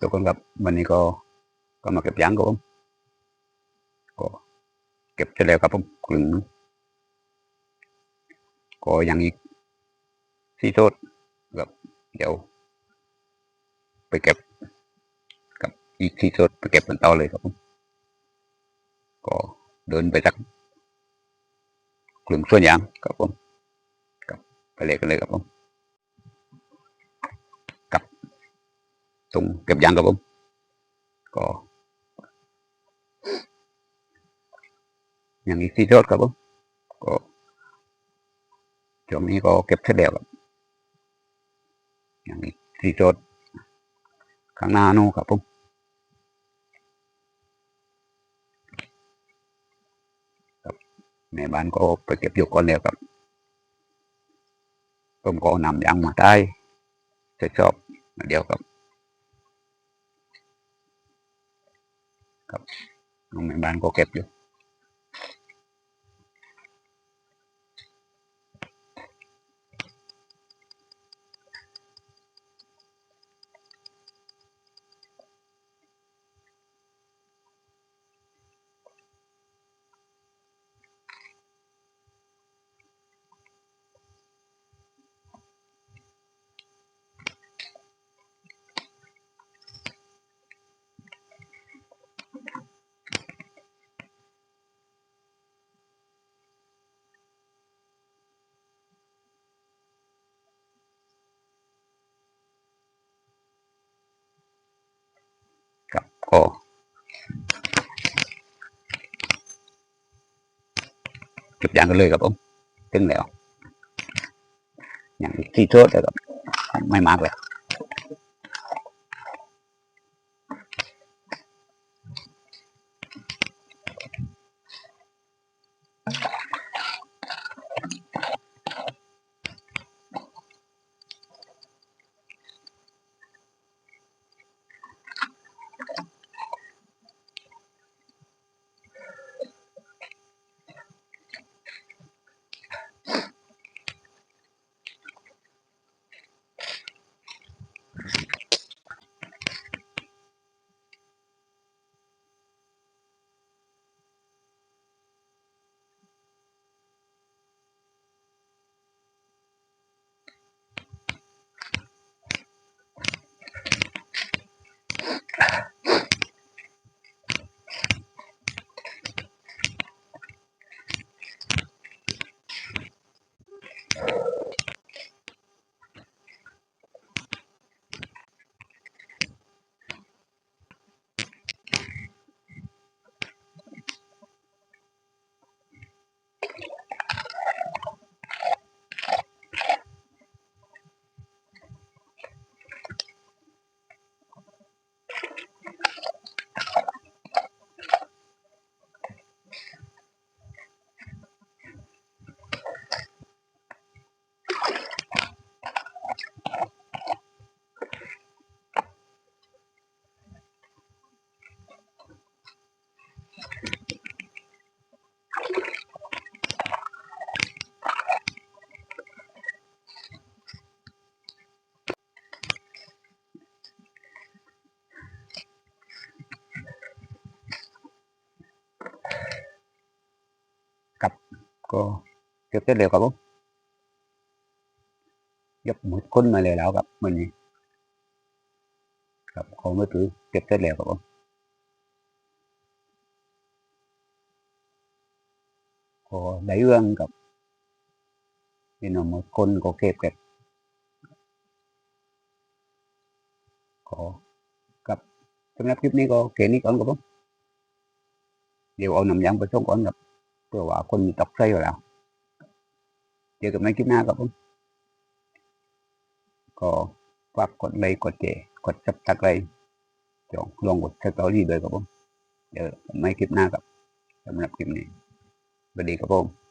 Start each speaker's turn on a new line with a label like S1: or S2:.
S1: ทุกคนครับวันนี้ก็ก็มาเก็บยางครับผมก็เก็บเสร็จแล้วครับผมกลึงก็ยังอีกสี่โซดครับเดี๋ยว ไปเก็บกับอีกสี่โซดไปเก็บกันต่อเลยครับผมก็เดินไปสักกลึงส่วนยางครับผมกับไปเลยกันเลยครับผม ตรงเก็บยางครับผม ก็อย่างอีกสี่โดครับผมก็ช่วงนี้ก็เก็บเสร็จแล้วครับอย่างอีกสี่โดข้างหน้านู้นครับผมครับแม่บ้านก็ไปเก็บอยู่ก่อนแล้วครับผมก็นำยางมาได้จะชอบเดียวครับ ครับน้องแม่บ้านก็เก็บอยู่ ครับก็ เก็บยางกันเลยครับผมถึงแล้วอย่างที่โทษเลยครับไม่มากเลย กับก็เก็บเสร็จแล้วครับผมยกหมดคนมาเลยแล้วครับวันนี้ครับขาไม่ถือเก็บเสร็จแล้วครับผมก็ได้เรื่องกับพี่น้องหมดคนก็เก็บเก็บก็กับสำหรับคลิปนี้ก็แค่นี้ก่อนครับผมเดี๋ยวเอานำยางไปส่งก่อนครับ เพื่อว่าคนมีตกใจอยู่แล้ว เจอกันในคลิปหน้าครับผมก็ฝากกดไลค์กดแชร์กดจับสไครต์จงลองกดสตอรี่ด้วยครับผมเจอกันในคลิปหน้าครับสำหรับคลิปนี้สวัสดีครับผม